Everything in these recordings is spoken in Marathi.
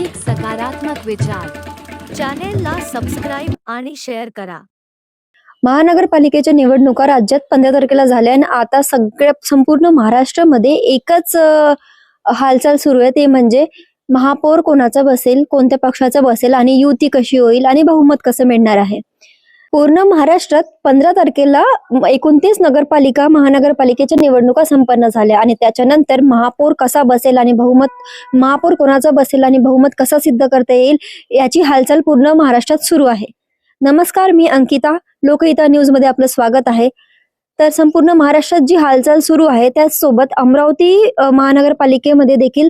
अधिक सकारात्मक विचार. चॅनेलला सबस्क्राईब आणि शेअर करा. महानगरपालिकेच्या निवडणुका राज्यात पंधरा तारखेला झाल्या आणि आता सगळ्या संपूर्ण महाराष्ट्रामध्ये एकच हालचाल सुरू आहे. ते म्हणजे महापौर कोणाचा बसेल कोणत्या पक्षाचा बसेल आणि युती कशी होईल आणि बहुमत कसं मिळणार आहे? पूर्ण महाराष्ट्रात पंधरा तारखेला एकोणतीस नगरपालिका महानगरपालिकेच्या निवडणुका संपन्न झाल्या आणि त्याच्यानंतर महापौर कसा बसेल आणि बहुमत महापौर कोणाचा बसेल आणि बहुमत कसा सिद्ध करता येईल याची हालचाल पूर्ण महाराष्ट्रात सुरू आहे. नमस्कार मी अंकिता. लोकहिता न्यूजमध्ये आपलं स्वागत आहे. तर संपूर्ण महाराष्ट्रात जी हालचाल सुरू आहे त्याचसोबत अमरावती महानगरपालिकेमध्ये देखील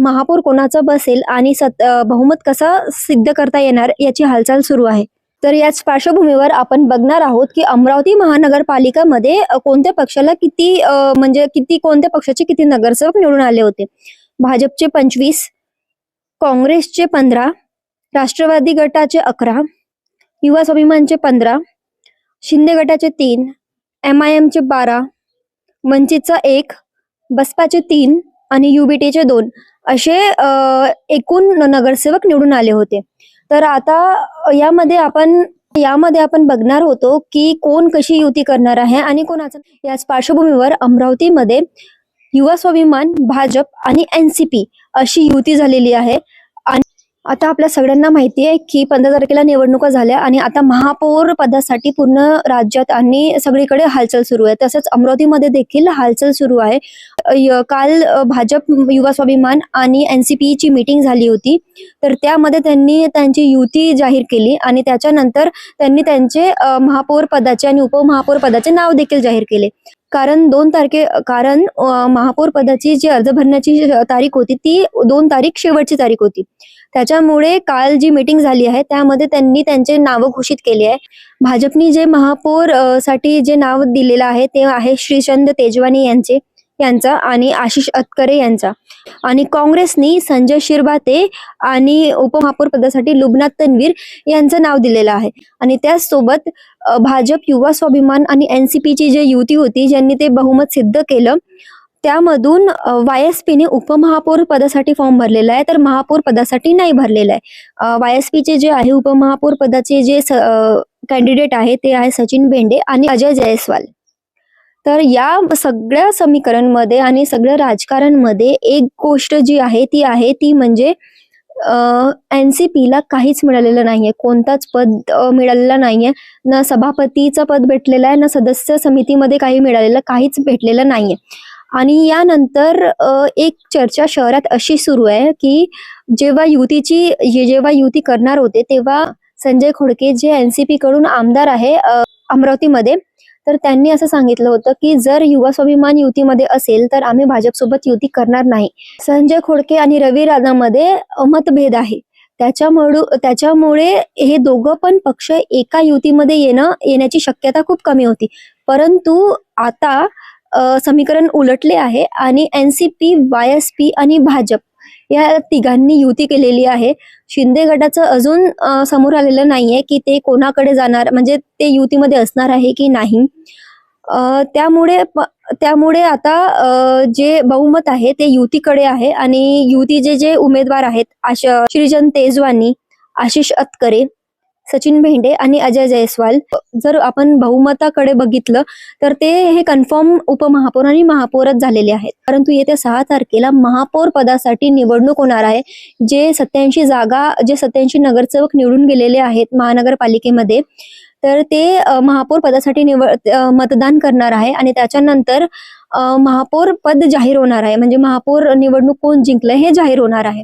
महापौर कोणाचा बसेल आणि सत बहुमत कसा सिद्ध करता येणार याची हालचाल सुरू आहे. तर याच पार्श्वभूमीवर आपण बघणार आहोत की अमरावती महानगरपालिकामध्ये कोणत्या पक्षाला किती म्हणजे किती कोणत्या पक्षाचे किती नगरसेवक निवडून आले होते? भाजपचे पंचवीस काँग्रेसचे पंधरा राष्ट्रवादी गटाचे अकरा युवा स्वाभिमानचे पंधरा शिंदे गटाचे तीन एम आय एमचे बारा वंचितचा एक बसपाचे तीन आणि युबीटीचे दोन असे एकूण नगरसेवक निवडून आले होते. तर आता यामध्ये आपण यामध्ये आपण बघणार होतो की कोण कशी युती करणार आहे आणि कोणाचं. याच पार्श्वभूमीवर अमरावतीमध्ये युवा स्वाभिमान भाजप आणि एनसीपी अशी युती झालेली आहे. आणि आता आपल्या सगळ्यांना माहिती आहे की पंधरा तारखेला निवडणुका झाल्या आणि आता महापौर पदासाठी पूर्ण राज्यात आणि सगळीकडे हालचाल सुरू आहे. तसंच अमरावतीमध्ये देखील हालचाल सुरू आहे. काल भाजप युवा स्वाभिमान आणि एनसीपी ची मीटिंग झाली होती. तर त्यामध्ये त्यांनी त्यांची युती जाहीर केली आणि त्याच्यानंतर त्यांनी त्यांचे महापौर पदाचे आणि उपमहापौर पदाचे नाव देखील जाहीर केले. कारण दोन तारखे कारण महापौर पदाची जी अर्ज भरण्याची तारीख होती ती दोन तारीख शेवटची तारीख होती. त्याच्यामुळे काल जी मीटिंग झाली आहे त्यामध्ये त्यांनी त्यांचे नाव घोषित केले आहे. भाजपनी जे महापौरसाठी जे नाव दिलेलं आहे ते आहे श्रीचंद तेजवानी यांचे. यांचा आणि आशिष अतकरे यांचा. आणि काँग्रेसनी संजय शिरभाते आणि उपमहापौर पदासाठी लुबनाथ तन्वीर यांचं नाव दिलेलं आहे. आणि त्याचसोबत भाजप युवा स्वाभिमान आणि एनसीपीची जी युती होती ज्यांनी ते बहुमत सिद्ध केलं त्यामधून वाय एस पीने उपमहापौर पदासाठी फॉर्म भरलेला आहे. तर महापौर पदासाठी नाही भरलेला आहे. वाय एस पीचे जे आहे उपमहापौर पदाचे जे कॅन्डिडेट आहे ते आहे सचिन भेंडे आणि अजय जयस्वाल. तर या सगळ्या समीकरणमध्ये आणि सगळ्या राजकारणमध्ये एक गोष्ट जी आहे ती आहे ती म्हणजे एन सी पीला काहीच मिळालेलं नाहीये. कोणताच पद मिळालेला मिळालेलं नाहीये. ना सभापतीचं पद भेटलेलं आहे ना सदस्य समितीमध्ये काही मिळालेलं काहीच भेटलेलं नाहीये. आणि यानंतर एक चर्चा शहरात अशी सुरू आहे की जेव्हा युतीची जेव्हा युती करणार होते तेव्हा संजय खोडके जे एनसीपी कडून आमदार आहे अमरावतीमध्ये तर त्यांनी असं सांगितलं होतं की जर युवा स्वाभिमान युतीमध्ये असेल तर आम्ही भाजपसोबत युती करणार नाही. संजय खोडके आणि रवी राणामध्ये मतभेद आहे. त्याच्यामुळे त्याच्यामुळे हे दोघं पण पक्ष एका युतीमध्ये येणं येण्याची शक्यता खूप कमी होती. परंतु आता समीकरण उलटले आहे आणि एनसीपी वाय एस पी आणि भाजप या तिघांनी युती केलेली आहे. शिंदे गटाचं अजून समोर आलेलं नाहीये की ते कोणाकडे जाणार म्हणजे ते युतीमध्ये असणार आहे की नाही. त्यामुळे त्यामुळे आता जे बहुमत आहे ते युतीकडे आहे आणि युतीचे जे उमेदवार आहेत आश श्रीजन तेजवानी आशिष अतकरे सचिन भेंडे आणि अजय जयस्वाल. जर आपण बहुमताकडे बघितलं तर ते हे कन्फर्म उपमहापौर आणि महापौरच झालेले आहेत. परंतु येत्या सहा तारखेला महापौर पदासाठी निवडणूक होणार आहे जे सत्याऐंशी जागा जे सत्याऐंशी नगरसेवक निवडून गेलेले आहेत महानगरपालिकेमध्ये. तर ते महापौर पदासाठी निवड मतदान करणार आहे आणि त्याच्यानंतर महापौर पद जाहीर होणार आहे. म्हणजे महापौर निवडणूक कोण जिंकलंय हे जाहीर होणार आहे.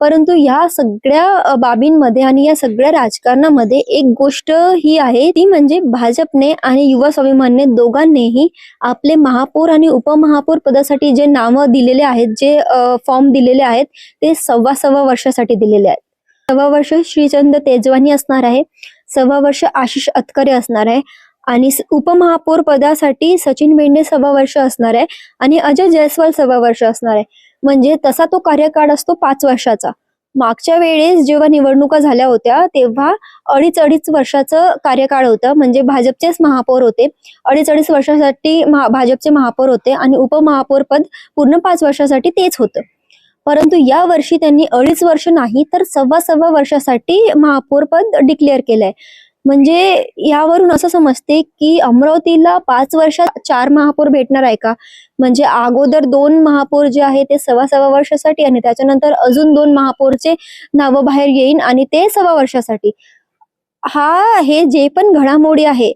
परंतु या सगळ्या बाबींमध्ये आणि या सगळ्या राजकारणामध्ये एक गोष्ट ही आहे ती म्हणजे भाजपने आणि युवा स्वाभिमानने दोघांनीही आपले महापौर आणि उपमहापौर पदासाठी जे नावं दिलेले आहेत जे फॉर्म दिलेले आहेत ते सव्वा सव्वा वर्षासाठी दिलेले आहेत. सव्वा वर्ष श्रीचंद तेजवानी असणार आहे सव्वा वर्ष आशिष अतकरे असणार आहे आणि उपमहापौर पदासाठी सचिन मेंढे सव्वा वर्ष असणार आहे आणि अजय जयस्वाल सव्वा वर्ष असणार आहे. म्हणजे तसा तो कार्यकाळ असतो पाच वर्षाचा. मागच्या वेळेस जेव्हा निवडणुका झाल्या होत्या तेव्हा अडीच अडीच वर्षाचं कार्यकाळ होतं. म्हणजे भाजपचेच महापौर होते. अडीच अडीच वर्षासाठी महा- भाजपचे महापौर होते आणि उपमहापौर पद पूर्ण पाच वर्षासाठी तेच होतं. परंतु या वर्षी त्यांनी अडीच वर्ष नाही तर सव्वा सव्वा वर्षासाठी महापौर पद डिक्लेअर केलंय. म्हणजे यावरून असं समजते की अमरावतीला पाच वर्षात चार महापौर भेटणार आहे का? म्हणजे अगोदर दोन महापौर जे आहे ते सव्वा सव्वा वर्षासाठी आणि त्याच्यानंतर अजून दोन महापौरचे नावं बाहेर येईन आणि ते सव्वा वर्षासाठी. हा हे जे पण घडामोडी आहे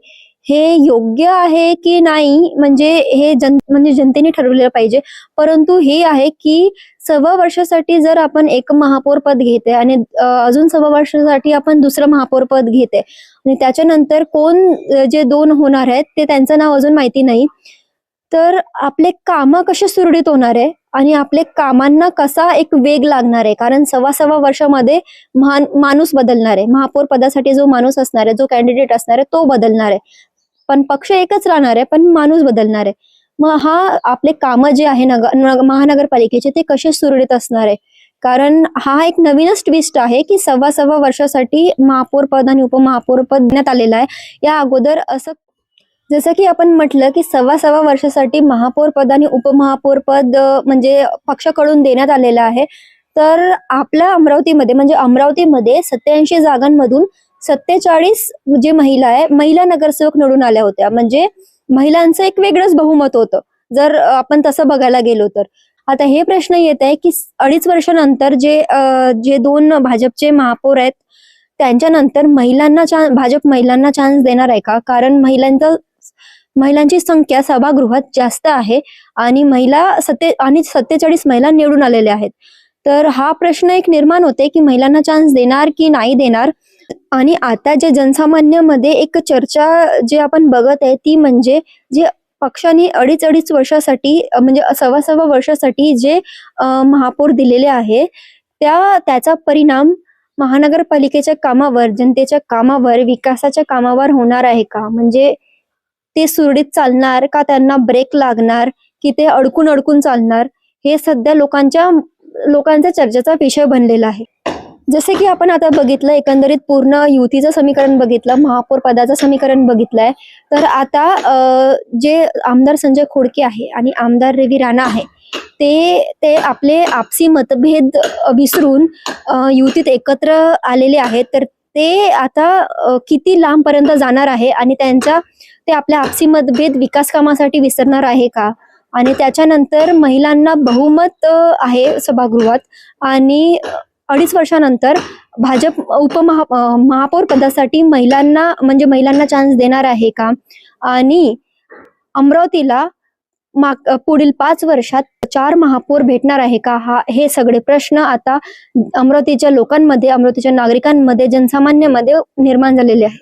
हे योग्य आहे की नाही म्हणजे हे जन म्हणजे जनतेने ठरवलेलं पाहिजे. परंतु हे आहे की सव्वा वर्षासाठी जर आपण एक महापौर पद घेते आणि अजून सव्वा वर्षासाठी आपण दुसरं महापौर पद घेते आणि त्याच्यानंतर कोण जे दोन होणार आहेत ते त्यांचं नाव अजून माहिती नाही तर आपले कामं कसे सुरळीत होणार आहे आणि आपले कामांना कसा एक वेग लागणार आहे? कारण सव्वा सव्वा वर्षामध्ये महान माणूस बदलणार आहे. महापौर पदासाठी जो माणूस असणार आहे जो कॅन्डिडेट असणार आहे तो बदलणार आहे. पण पक्ष एकच राहणार आहे पण माणूस बदलणार आहे. मग हा आपले कामं जे आहे नगर महानगरपालिकेचे ते कसे सुरळीत असणार आहे? कारण हा एक नवीनच ट्विस्ट आहे की सव्वा सव्वा वर्षासाठी महापौर पद आणि उपमहापौर पद देण्यात आलेलं आहे. या अगोदर असं जसं की आपण म्हटलं की सव्वा सव्वा वर्षासाठी महापौर पद आणि उपमहापौर पद म्हणजे पक्षाकडून देण्यात आलेलं आहे. तर आपल्या अमरावतीमध्ये म्हणजे अमरावतीमध्ये सत्याऐंशी जागांमधून सत्तेचाळीस जे महिला आहे महिला नगरसेवक निवडून आल्या होत्या. म्हणजे महिलांचं एक वेगळंच बहुमत होतं. जर आपण तसं बघायला गेलो तर. आता हे प्रश्न येत आहे की अडीच वर्षानंतर जे जे दोन भाजपचे महापौर आहेत त्यांच्यानंतर महिलांना चान्स भाजप महिलांना चान्स देणार आहे का? कारण महिलांचं महिलांची संख्या सभागृहात जास्त आहे आणि महिला सत्ते आणि सत्तेचाळीस महिला निवडून आलेल्या आहेत. तर हा प्रश्न एक निर्माण होते की महिलांना चान्स देणार की नाही देणार? आणि आता जे जनसामान्यामध्ये एक चर्चा जे आपण बघत आहे ती म्हणजे जे पक्षाने अडीच अडीच वर्षासाठी म्हणजे सव्वा सव्वा वर्षासाठी जे महापौर दिलेले आहे त्या त्याचा परिणाम महानगरपालिकेच्या कामावर जनतेच्या कामावर विकासाच्या कामावर होणार आहे का? म्हणजे ते सुरळीत चालणार का? त्यांना ब्रेक लागणार? की ते अडकून अडकून चालणार? हे सध्या लोकांच्या लोकांच्या चर्चेचा विषय बनलेला आहे. जसे की आपण आता बघितलं एकंदरीत पूर्ण युतीचं समीकरण बघितलं महापौर पदाचं समीकरण बघितलंय. तर आता जे आमदार संजय खोडके आहे आणि आमदार रवी राणा आहे ते ते आपले आपसी मतभेद विसरून युतीत एकत्र आलेले आहेत. तर ते आता किती लांबपर्यंत जाणार आहे आणि त्यांच्या ते आपल्या आपसी मतभेद विकास कामासाठी विसरणार आहे का? आणि त्याच्यानंतर महिलांना बहुमत आहे सभागृहात. आणि अडीच वर्षानंतर भाजप उपमहा महापौर पदासाठी महिलांना म्हणजे महिलांना चान्स देणार आहे का? आणि अमरावतीला माग पुढील पाच वर्षात चार महापौर भेटणार आहे का? हा हे सगळे प्रश्न आता अमरावतीच्या लोकांमध्ये अमरावतीच्या नागरिकांमध्ये जनसामान्यामध्ये निर्माण झालेले आहेत.